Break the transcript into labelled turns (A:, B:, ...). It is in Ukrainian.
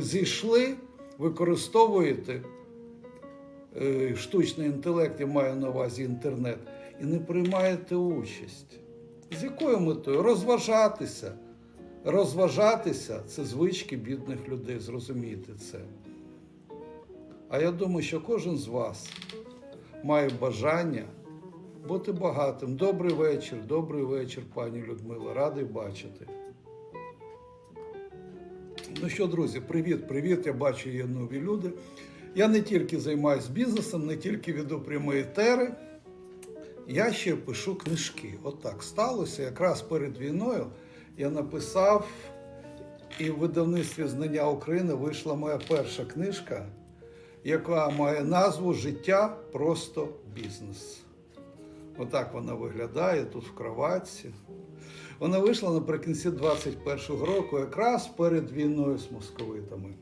A: Зійшли, використовуєте е, штучний інтелект, я маю на увазі інтернет, і не приймаєте участь. З якою метою? Розважатися. Розважатися це звички бідних людей, зрозумійте це. А я думаю, що кожен з вас має бажання бути багатим. Добрий вечір, добрий вечір, пані Людмила. Радий бачити. Ну що, друзі, привіт, привіт. Я бачу, є нові люди. Я не тільки займаюся бізнесом, не тільки веду прямі етери. Я ще пишу книжки. Отак сталося. Якраз перед війною я написав, і в видавництві Знання України вийшла моя перша книжка, яка має назву Життя просто бізнес. Отак вона виглядає тут в кроватці. Вона вийшла наприкінці 21-го року, якраз перед війною з московитами.